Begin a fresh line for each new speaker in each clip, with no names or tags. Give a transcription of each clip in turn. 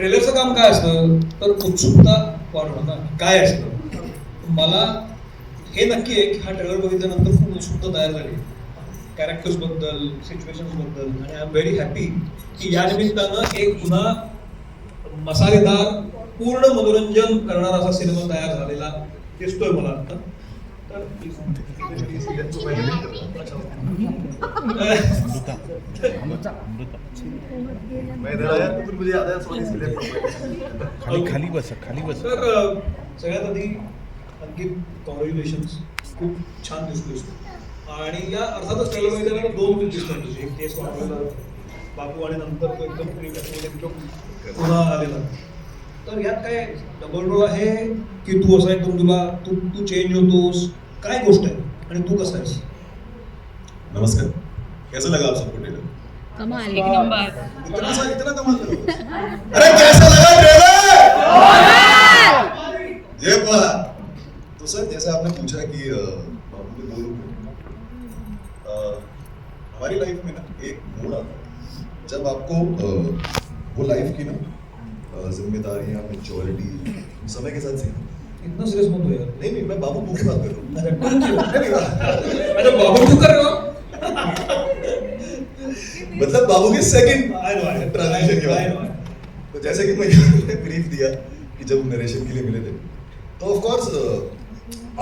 ट्रेलरचं काम काय असतं? तर उत्सुकता वाढवणं. काय असतं? मला हे नक्की आहे की हा ट्रेलर बघितल्यानंतर खूप उत्सुकता तयार झाली. कॅरेक्टर्सबद्दल बद्दल. आणि आय एम व्हेरी हॅपी की या निमित्तानं एक पुन्हा मसालेदार पूर्ण मनोरंजन करणारा असा सिनेमा तयार झालेला दिसतोय मला आता.
खाली खाली बसा खाली बस.
तर सगळ्यात आधी अंकित कॉंग्रॅच्युलेशन्स खूप छान दिसतोयस आणि या अर्थातच ट्रेलर माहिती त्याला दोन फिल्म दिसतात तुझे. एक केस वाढवलेला बापू आणि नंतर तो एकदम पुन्हा आलेला. तर यात काय डबल रोल आहे की तू असा एकदम तुला तू तू चेंज होतोस? काय गोष्ट आहे? आणि तू कसा आहेस?
नमस्कार. कैसा लगा आप सबको ट्रेलर
कमाल एक नंबर.
इतना सा इतना कमाल लगा अरे कैसा लगा ट्रेलर ये बोला तो सर जैसे आपने पूछा कि अ, बाबू के दो रूप हैं। अ, हमारी लाइफ में ना एक मोड़ आता है। जब आपको वो लाइफ की ना जिम्मेदारियाँ मेच्योरिटी समय के साथ सीखते
इतना सिरियस मत हो यार।
नहीं नहीं मैं बाबू की बात कर रहा हूँ?
बाबू कर रहे हो?
मतलब बाबू के सेकंड ट्रांजिशन के बाद तो जैसे कि मैं ब्रीफ दिया कि जब नरेशन के लिए मिले थे। तो ऑफ़ कोर्स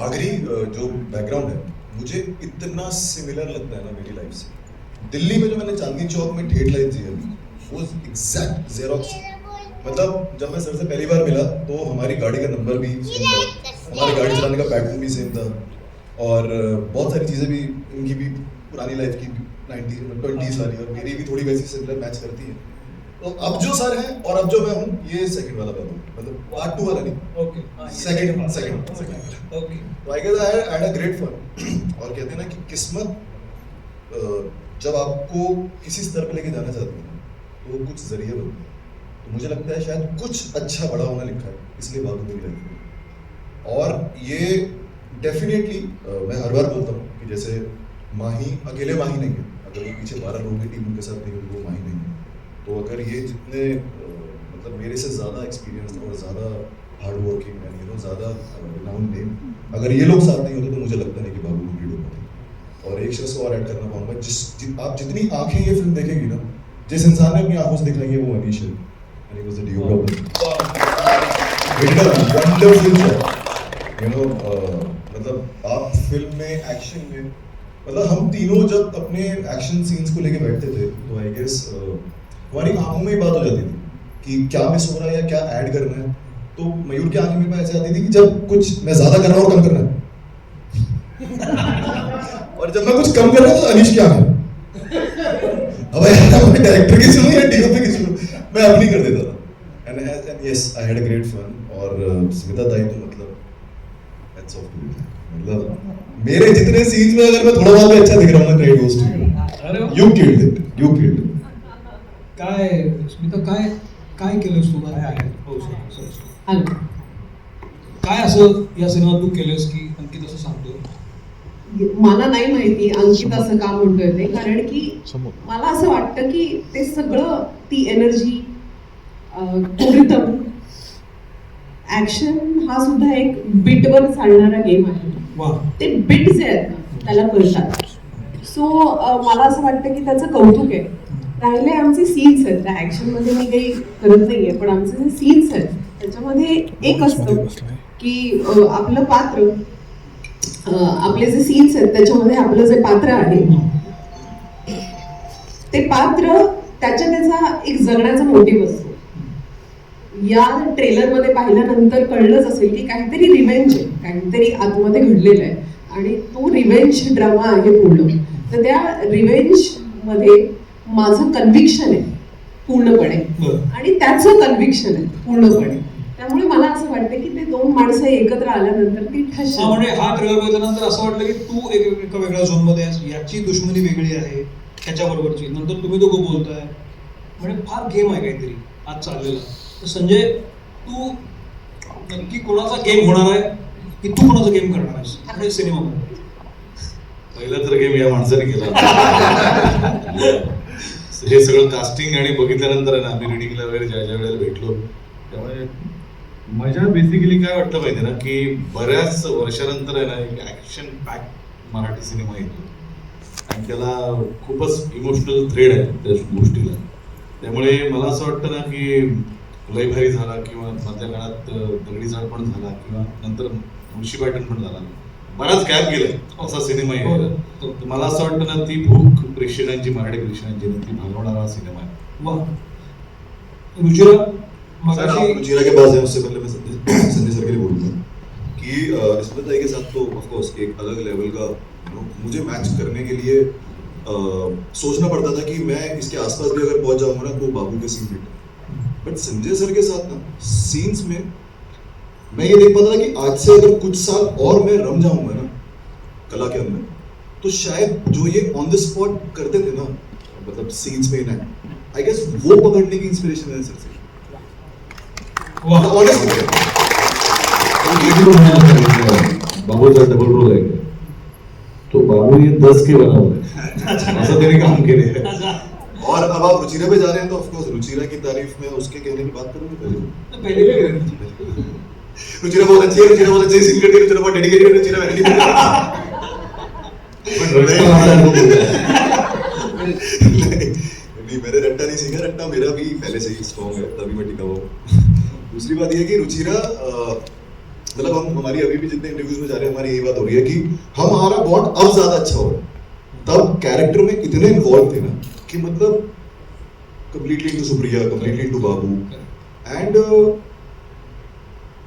आगरी जो बैकग्राउंड है मुझे इतना सिमिलर लगता है ना मेरी लाइफ से। दिल्ली में जो मैंने चांदनी चौक में ठेठ लाइन जी है वो एग्जैक्ट जेरोक्स मतलब जब मैं सर से पहली बार मिला तो हमारी गाड़ी का नंबर भी सेम था। हमारी गाड़ी चलाने का पैटर्न भी सेम था। और बहुत सारी चीज़ें भी इनकी भी पुरानी लाइफ की नाइनटी ट्वेंटी सारी और मेरी भी थोड़ी वैसी सिमिलर मैच करती है। तो अब जो सर हैं और अब जो मैं हूँ ये सेकंड वाला बाबू मतलब पार्ट टू वाला नहीं।
ओके
सेकंड सेकंड
ओके
तो I guess I had a great fun और कहते हैं ना कि किस्मत जब आपको किसी स्तर पे लेके जाना चाहती है तो कुछ ज़रिए बनते हैं। मुझे लगता है शायद कुछ अच्छा बड़ा होना लिखा है इसलिए बाबू मेरी लाइफ में और ये डेफिनेटली मैं हर बार बोलता हूँ कि जैसे माही अकेले माही नहीं है। अगर वो पीछे बारह लोगों की टीम उनके साथ नहीं होगी वो माही नहीं है। तो अगर ये जितने मतलब मेरे से ज़्यादा एक्सपीरियंस और ज़्यादा hard working and you know ज़्यादा नाउन नेम अगर ये लोग साथ नहीं होते तो मुझे लगता नहीं कि बाबू को लीड हो और एक शख्स और ऐड करना पाऊँगा जिस जि, आप जितनी आँखें ये फ़िल्म देखेंगी ना जिस इंसान ने अपनी आँखों से दिखाई है वो अनीश है। And he was the due wonderful you know मतलब आप फ़िल्म में एक्शन में मतलब हम तीनों जब अपने एक्शन सीन्स को लेके बैठते थे तो आई गेस हमारी आँखों में ही बात हो जाती थी कि क्या मिस हो रहा है या क्या ऐड करना है। तो मयूर की आँखें में ऐसे आती थी कि जब कुछ मैं ज़्यादा कर रहा हूँ, कम करना है। और जब मैं कुछ कम कर रहा हूँ तो अनीश क्या है अब यार डायरेक्टर की सुनूं या डीओपी मैं अपनी कर देता था। And and yes I had a great fun और uh, स्मिता दाई तो मतलब। हैट्स ऑफ टू मतलब मेरे जितने सीन्स में अगर मैं थोड़ा बहुत भी अच्छा दिख रहा हूं ना क्रेडिट गोस टू
अरे वा.
You killed it you killed it
काय स्मिता काय काय केलंस तू? काय? आहे हो काय असं या सिनेमात तू केलंस की
मला नाही माहिती अंकित असं का म्हणतोय ते. कारण की मला असं वाटतं की ते सगळं ती एनर्जी ऍक्शन हा सुद्धा एक बिटवर चालणारा गेम आहे. ते बिट जे आहेत ना त्याला कळतात सो मला असं वाटतं की त्याचं कौतुक आहे. राहिले आमचे सीन्स आहेत. त्या ऍक्शनमध्ये मी काही करत नाहीये पण आमचे जे सीन्स आहेत त्याच्यामध्ये एक असतं की आपलं पात्र आपले जे सीन्स आहेत त्याच्यामध्ये आपलं जे पात्र आहे ते पात्र त्याच्या त्याचा एक जगण्याचा मोटिव्ह असतो. या ट्रेलरमध्ये पाहिल्यानंतर कळलंच असेल की काहीतरी रिव्हेंज आहे काहीतरी आतमध्ये घडलेलं आहे. आणि तो रिव्हेंज ड्रामा आहे पूर्ण. तर त्या रिव्हेंजमध्ये माझं कन्व्हिक्शन आहे पूर्णपणे. आणि त्याचं कन्व्हिक्शन आहे पूर्णपणे. त्यामुळे मला असं वाटतं की ते दोन माणसं एकत्र आल्यानंतर ती ठस
हा म्हणजे हा ट्रेलर बघितल्यानंतर असं वाटलं की तू एक एका वेगळ्या झोनमध्ये आहेस याची दुश्मनी वेगळी आहे ह्याच्या बरोबरची नंतर तुम्ही दोघं बोलताय. म्हणजे फार गेम आहे काहीतरी आज चाललेला. तर संजय तू नक्की कोणाचा गेम होणार आहे की तू कोणाचा गेम करणार आहेस? आणि सिनेमा
पहिला तर गेम या माणसाने केला.
हे सगळं कास्टिंग आणि बघितल्यानंतर ना आम्ही रिडिंगला वगैरे ज्या ज्या वेळेला भेटलो त्यामुळे मजा बेसिकली काय वाटतं माहिती ना की बऱ्याच वर्षानंतर आहे ना एक ॲक्शन पॅक मराठी सिनेमा येतो. आणि त्याला खूपच इमोशनल थ्रेड आहे त्या गोष्टीला. त्यामुळे मला असं वाटतं ना की लय भारी झाला किंवा मधल्या काळात दगडी झाड पण झाला किंवा नंतर मुळशी पॅटर्न पण झाला. बराच गॅप गेलाय असा सिनेमा आहे. तर मला असं वाटतं ना ती भूक प्रेक्षकांची मराठी प्रेक्षकांची ना, ती भागवणारा हा सिनेमा आहे.
वा. रुचिरा?
सर आप
मगाशी
के पास हैं उससे पहले मैं संजय सर के लिए बोलूँगा कि के साथ तो एक अलग लेवल का मुझे मैच करने के लिए सोचना पड़ता था कि मैं इसके आसपास भी अगर पहुँच जाऊँगा ना तो बाबू के scene hit but Sanjay sir के साथ ना सीन्स में मैं ये देख पाता था कि आज से अगर कुछ साल और मैं रम जाऊँगा ना कला के अंदर तो शायद जो ये ऑन द स्पॉट करते थे ना मतलब सीन्स में आई गेस वो पकड़ने की इंस्पिरेशन है सर से।
वा
ऑनेस्टली
बाबूचा डबल रोल आहे तो बाबू ये दस के बराबर है असं त्याने काम केले
और अब आप रुचिरा पे जा रहे हैं तो ऑफकोर्स रुचिरा की तारीफ़ में उसके कहने की बात करूँगी पहले
पहिले?
रुचिरा बहुत अच्छी है रुचिरा बहुत अच्छी सिंग करती है रुचिरा बहुत डेडिकेटेड है रुचिरा वेरी. नहीं मैंने रट्टा नहीं सीखा रट्टा मेरा भी पहले से ही स्ट्रॉन्ग है तभी मैं टिका हुआ हूँ दूसरी बात यह कि रुचिरा मतलब हम हमारी अभी भी जितने इंटरव्यूज़ में जा रहे हैं, हमारी यही बात हो रही है कि हम हमारा बॉन्ड अब ज़्यादा अच्छा हो रहा है। तब कैरेक्टर में इतने इन्वॉल्व थे ना कि मतलब completely to Supriya completely to Babu. And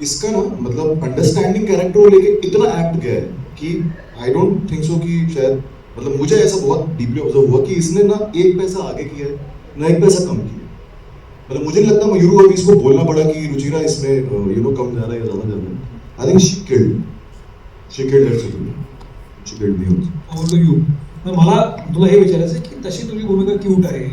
इसका ना मतलब अंडरस्टैंडिंग कैरेक्टर को लेके इतना एक्ट गया है कि आई डोंट थिंक सो कि शायद मतलब मुझे ऐसा बहुत डीपली ऑब्ज़र्व हुआ कि इसने ना एक पैसा आगे किया है, ना एक पैसा कम किया मतलब मुझे नहीं लगता मयूर को अभी इसको बोलना पड़ा कि रुचिरा इसमें यू नो कम जा रहा है ज्यादा। जा रहा है I think she killed she killed her she killed me
Over to मला तुला हे विचारायचं आहे की तशी तुझी भूमिका क्यूट आहे.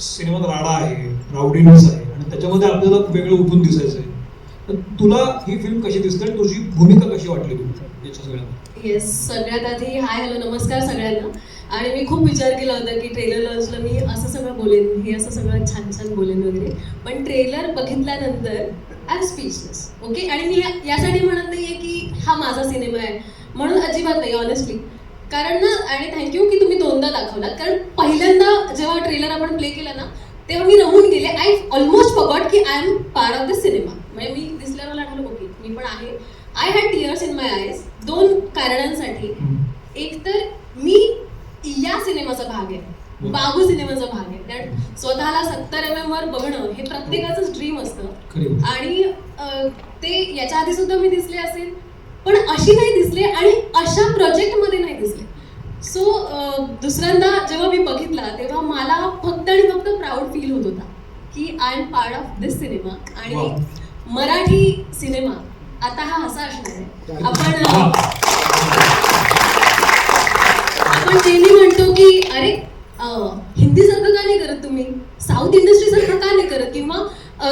सिनेमात राडा आहे राऊडीनेस आहे आणि त्याच्यामध्ये आपल्याला वेगळं उठून दिसायचं आहे तर तुला ही फिल्म कशी दिसते आणि तुझी भूमिका कशी वाटली तुला याच्या सगळ्यात?
येस सगळ्यात आधी हाय हॅलो नमस्कार सगळ्यांना. आणि मी खूप विचार केला होता की ट्रेलर लॉन्चला मी असं सगळं बोलेन हे असं सगळं छान छान बोलेन वगैरे. पण ट्रेलर बघितल्यानंतर आय एम स्पीचलेस ओके आणि मी यासाठी म्हणत नाही आहे की हा माझा सिनेमा आहे. म्हणून अजिबात नाही ऑनेस्टली कारण ना आणि थँक्यू की तुम्ही दोनदा दाखवलात. कारण पहिल्यांदा जेव्हा ट्रेलर आपण प्ले केला ना तेव्हा मी रमून गेले. आय ऑलमोस्ट फॉगॉट की I am part of the cinema म्हणजे मी दिसल्यावर मला आठवलं ओके मी पण आहे. I had tears in my eyes दोन कारणांसाठी. एक तर मी या सिनेमाचा भाग आहे. बाबू सिनेमाचा भाग आहे. कारण स्वतःला सत्तर एम एम वर बघणं हे प्रत्येकाचंच ड्रीम असतं. आणि ते याच्या आधी सुद्धा मी दिसले असेल पण अशी नाही दिसले आणि अशा प्रोजेक्टमध्ये नाही दिसले. सो दुसऱ्यांदा जेव्हा मी बघितला तेव्हा मला फक्त आणि फक्त प्राऊड फील होत होता की I am part of this cinema. आणि मराठी सिनेमा आता हा असा असणार आहे आपण आपण नेहमी म्हणतो की अरे हिंदी सारखं का नाही करत तुम्ही? साऊथ इंडस्ट्री सारखं का नाही करत? किंवा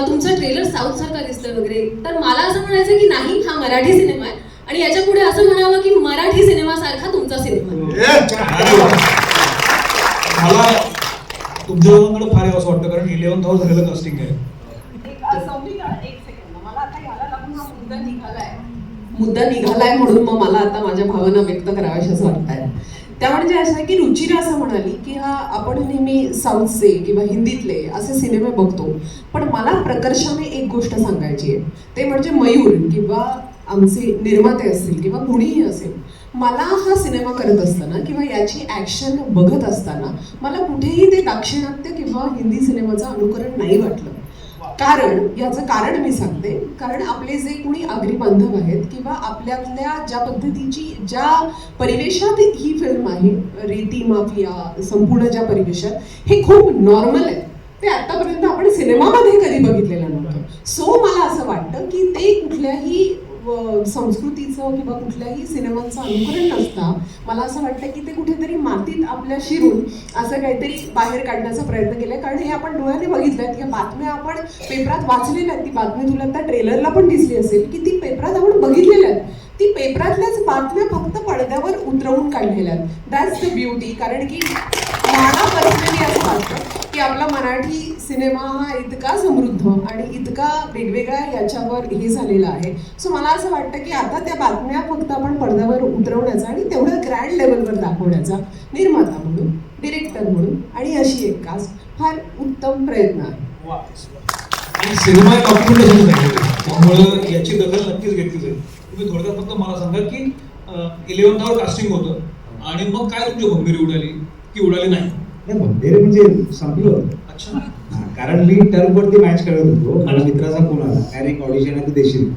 तुमचा ट्रेलर साऊथ सारखा दिसतोय वगैरे. तर मला असं म्हणायचं की नाही हा मराठी सिनेमा आहे. आणि याच्यापुढे असं म्हणावं की मराठी सिनेमा सारखा तुमचा सिनेमा आहे.
मला तुमच्या फार असं वाटतं कारण इलेव्हन थाउजंड झालेलं कास्टिंग आहे
एक अ, सौमिका, एक सेकंद मला आता ह्याला लागून हा मुद्दा निघालाय मुद्दा निघालाय म्हणून मग मला आता माझ्या भावना व्यक्त कराव्याशाच वाटतात त्या म्हणजे असं आहे की रुचिरा असं म्हणाली की हा आपण नेहमी साऊथचे किंवा हिंदीतले असे सिनेमे बघतो. पण मला प्रकर्षाने एक गोष्ट सांगायची आहे. ते म्हणजे मयूर किंवा आमचे निर्माते असतील किंवा कुणीही असेल मला हा सिनेमा करत असताना किंवा याची ॲक्शन बघत असताना मला कुठेही ते दाक्षिणात्य किंवा हिंदी सिनेमाचं अनुकरण नाही वाटलं. कारण याचं कारण मी सांगते. कारण आपले जे कुणी आगरी बांधव आहेत किंवा आपल्यातल्या ज्या पद्धतीची ज्या परिवेशात ही फिल्म आहे रेती माफिया संपूर्ण ज्या परिवेशात हे खूप नॉर्मल आहे. ते आतापर्यंत आपण सिनेमामध्ये कधी बघितलेलं नव्हतं. सो मला असं वाटतं की ते कुठल्याही संस्कृतीचं किंवा कुठल्याही सिनेमांचं अनुकरण नसता मला असं वाटतं की ते कुठेतरी मातीत आपल्या शिरून असं काहीतरी बाहेर काढण्याचा प्रयत्न केलाय. कारण हे आपण डोळ्याने बघितलं की बातम्या आपण पेपरात वाचलेल्या आहेत. ती बातमी तुला त्या ट्रेलरला पण दिसली असेल की ती पेपरात आपण बघितलेल्या आहेत. ती पेपरातल्याच बातम्या फक्त पडद्यावर उतरवून काढलेल्या आहेत. दॅट्स द ब्युटी कारण की मला पर्सनली असं वाटतं की आपला मराठी सिनेमा हा इतका समृद्ध आणि इतका वेगवेगळ्या याच्यावर हे झालेला आहे. सो मला असं वाटतं की आता त्या बातम्या फक्त आपण पडद्यावर उतरवण्याचा आणि तेवढं ग्रँड लेवलवर दाखवण्याचा निर्माता म्हणून डिरेक्टर म्हणून आणि अशी एक कास्ट फार उत्तम प्रयत्न आहे.
सिनेमा डॉक्युमेंटेशन त्यामुळं याची दखल नक्कीच घेतली जाईल. तुम्ही थोडक्यात फक्त मला सांगा की इलेव्हन्थावर कास्टिंग होतं आणि मग काय तुमची गंभीर उडाली? की उडाली नाही?
नाही म्हणजे संपलं
अच्छा.
कारण मी टर्मवरती मॅच करत होतो. मला मित्राचा फोन आला. काय एक ऑडिशन आहे तू देशील.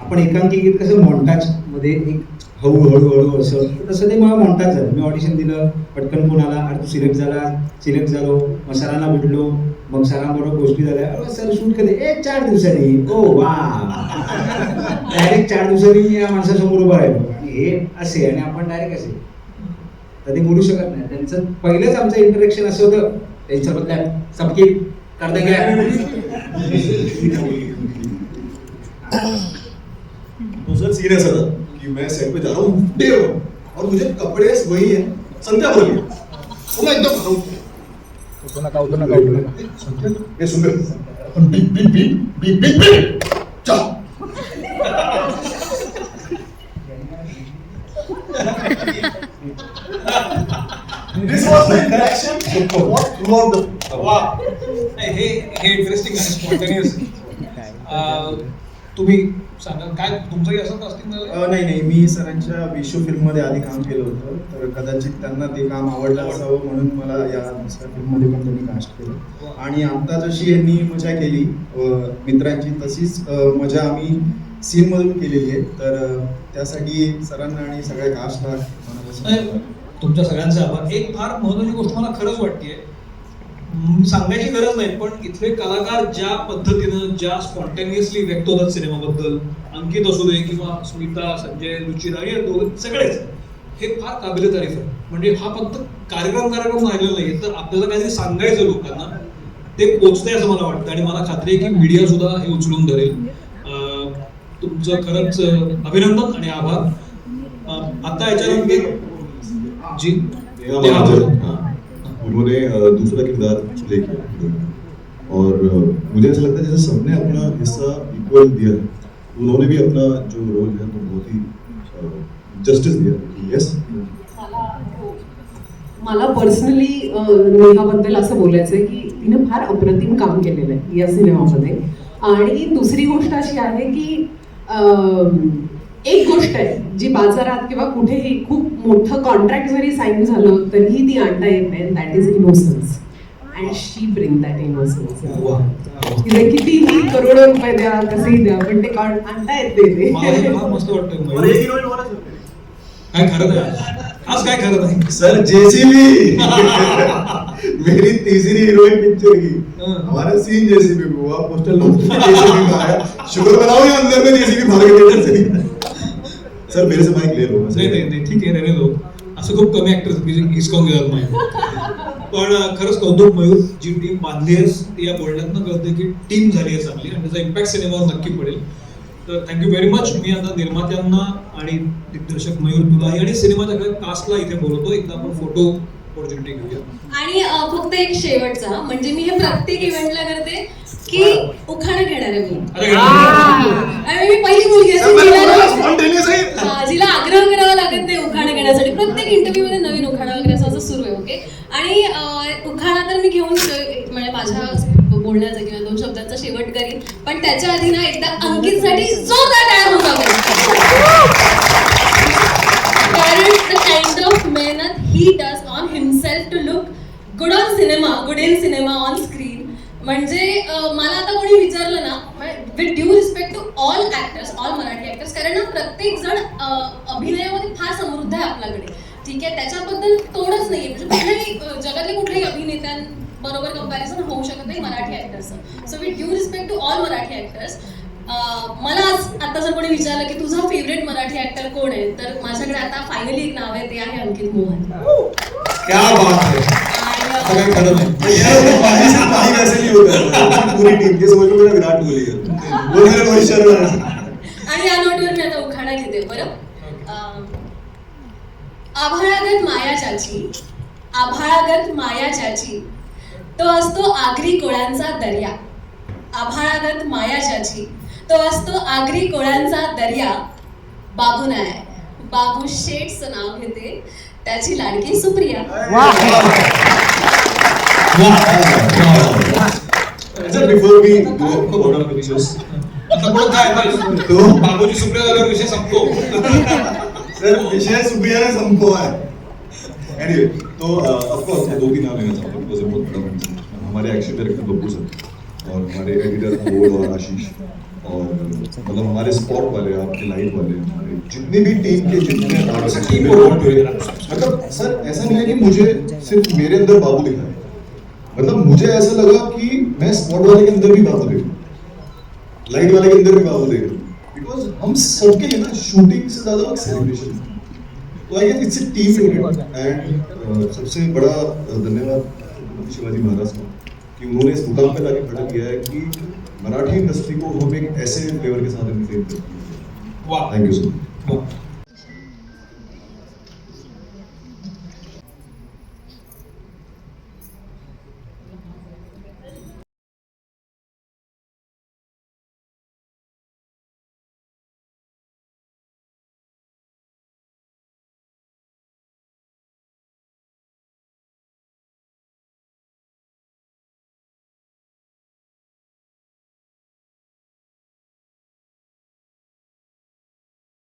आपण एकांकिकेत कसं मॉन्टाजमध्ये एक हळू हळू हळू असं तसं ते मला मॉन्टाज झालं. मी ऑडिशन दिलं पटकन फोन आला अरे तू सिलेक्ट झाला सिलेक्ट झालो मग सरांना भेटलो मग सरांबरोबर गोष्टी झाल्या. अरे सर शूट कधी एक चार दिवसांनी. ओ वा. डायरेक्ट चार दिवसांनी या माणसासमोर उभा राहिलो. आणि हे असे आणि आपण डायरेक्ट असे. ते बोलू शकत नाही. त्यांचं पहिलंच आमचं इंटरेक्शन असं होतं. त्यांच्या बदल्यात सबकी कर देंगे
दूसरा सीन ऐसा था कि मैं सेट पे जा रहा हूँ. डे हूँ और मुझे कपड़े वही है संध्या बोली तो मैं एकदम खड़ा हूँ ये सुन रहे हो? Beep beep beep beep beep beep. जा Was interaction throughout the
नाही, हे हे इंटरेस्टिंग आहे स्पॉन्टेनियस तुम्ही सांगा काय तुमचंही असं कास्टिंग झालं
अ, नाही नाही मी सरांच्या विशू फिल्ममध्ये आधी काम केलं होतं तर कदाचित त्यांना ते काम आवडलं असावं म्हणून मला या दुसऱ्या फिल्ममध्ये पण त्यांनी कास्ट केलं. आणि आता जशी यांनी मजा केली अ, मित्रांची तशीच अ, मजा आम्ही सीनमधून केलेली आहे. तर अ, त्यासाठी सरांना आणि सगळ्या कास्टला मनापासून
तुमच्या सगळ्यांचा आभार. एक फार महत्वाची गोष्ट मला खरंच वाटते सांगायची गरज नाही पण इथले कलाकार ज्या पद्धतीनं ज्या स्पॉन्टेनियसली व्यक्त होतात सिनेमाबद्दल अंकित असू दे किंवा स्मिता संजय रुचिरा या दोघे सगळेच हे फार काबिल तारीफ आहे म्हणजे हा फक्त कार्यक्रम कार्यक्रम राहिलेला नाही तर आपल्याला काहीतरी सांगायचं लोकांना ते पोचतंय असं मला वाटतं. आणि मला खात्री आहे की मीडिया सुद्धा हे उचलून धरेल. तुमचं खरंच अभिनंदन आणि आभार. आता याच्यानंतर जी.
हाँ, उन्होंने दूसरा किरदार प्ले किया और मुझे ऐसा लगता है जैसे सबने अपना हिस्सा इक्वल दिया है। उन्होंने भी अपना जो रोल है वो बहुत ही जस्टिस दिया यस
मला हो. मला पर्सनली नेहाबद्दल असं बोलायचं आहे की तिने फार अप्रतिम काम केलेलं आहे या सिनेमामध्ये. आणि दुसरी गोष्ट अशी आहे की अं, एक गोष्ट आहे जी बाजारात किंवा कुठेही खूप मोठं कॉन्ट्रॅक्ट जरी साईन झालं तरीही ती आणता येत नाही that is innocence and she bring that innocence. तिथे कितीही करोडो रुपये द्या कसेही द्या पण ते आणता येत नाही
सर
काय खरं आज काय खरं नाही?
Sir JCB. मेरी तीसरी हीरोइन पिक्चर की। हमारा सीन जेसीबी में हुआ पोस्टल जेसीबी में आया. शुक्र बनाओ ये अंदर में जेसीबी भाग के सर मेरे से माइक ले लो
नाही नाही नाही ठीक आहे रहने दो। असं खूप कमी ऍक्टर्स हिसकावून घेतात नाही पण खरंच कौतुक मयूर जी टीम बांधली आहेस ती या बोलण्यातनं कळते की टीम झाली आहे चांगली आणि त्याचा इम्पॅक्ट सिनेमावर नक्की पडेल. तर थँक्यू व्हेरी मच मी आता निर्मात्यांना आणि दिग्दर्शक मयूर तुलाही आणि सिनेमाच्या कास्टला इथे बोलवतो. एकदा आपण फोटो ऑपॉर्च्युनिटी घेऊया
आणि अ, फक्त एक शेवटचा म्हणजे मी हे प्रत्येक इव्हेंटला करते की उखाणा घेणार आहे. मी
अरे
आणि मी पहिली मुलगी जिला-
है
आग्रह करावा लागत नाही उखाणा घेण्यासाठी. प्रत्येक इंटरव्ह्यू मध्ये नवीन उखाणा वगैरे असं असं सुरू आहे ओके आणि अं, उखाणा तर मी घेऊन श- म्हणजे माझ्या बोलण्याचा किंवा दोन शब्दांचा शेवट करीन. पण त्याच्या आधी ना एकदा अंकितसाठी जोरदार टाळ्या होता कारण द काइंड ऑफ मेहनत he does on good on cinema good in cinema on screen म्हणजे मला आता कोणी विचारलं ना with due respect to all actors all Marathi actors कारण ना प्रत्येक जण अभिनयामध्ये फार समृद्ध आहे आपल्याकडे. ठीक आहे? त्याच्याबद्दल तोडच नाहीये. म्हणजे कुठल्याही जगातल्या कुठल्याही अभिनेत्यांबरोबर कंपॅरिझन होऊ शकत नाही Marathi ऍक्टर्सचं so with due respect to all Marathi actors मला आज आता जर कोणी विचारलं की तुझा फेवरेट मराठी ऍक्टर कोण आहे? तर माझ्याकडे आता फायनली एक नाव आहे ते आहे अंकित मोहन.
क्या बात आहे
आणि
आता
अं,
काही खरं नाही.
यार बाकी से बाकी वैसे नहीं होता. है पूरी टीम के समझ लो मेरा विराट कोहली. है वो मेरा रोहित शर्मा है
आणि या नोटवर मी आता उखाणा घेते बरं? आभाळागत माया ज्याची आभाळागत माया ज्याची तो असतो आगरी कोळ्यांचा दर्या. आभाळागत माया ज्याची तो असतो आगरी कोळ्यांचा दर्या. बाबू नाय बाबू शेठचं नाव घेते त्याची लाडकी सुप्रिया.
सर बिफोर
आता काय
तो?
बाबूजी सुप्रिया विषय संपतो
सर विषय सुप्रिया ने है। एनीवे तो ऑफ़ कोर्स मैं दो तीन नाम लेना चाहता हूँ बिकॉज़ बहुत बड़ा mention। हमारे एक्शन डायरेक्टर बब्बू सर और हमारे एडिटर अमोल और आशीष और मतलब हमारे स्पॉट वाले आपके लाइट वाले हमारे जितने भी टीम के जितने artists
टीम को वोट हुए
मतलब सर ऐसा नहीं है कि मुझे सिर्फ़ मेरे अंदर बाबू दिखा है। मतलब मुझे ऐसा लगा कि मैं स्पॉट वाले के अंदर भी बाबू देख रहा हूँ। लाइट वाले के अंदर भी बाबू देख रहा हूँ। बिकॉज़ हम सबके लिए ना शूटिंग से ज़्यादा सेलिब्रेशन तो I guess it's team unit and सबसे बड़ा uh, धन्यवाद शिवाजी महाराज का कि उन्होंने इस मुकाम पे लाके खड़ा किया है कि मराठी इंडस्ट्री को हम एक ऐसे फ्लेवर के साथ करते हैं।
वाह।
Thank you so much.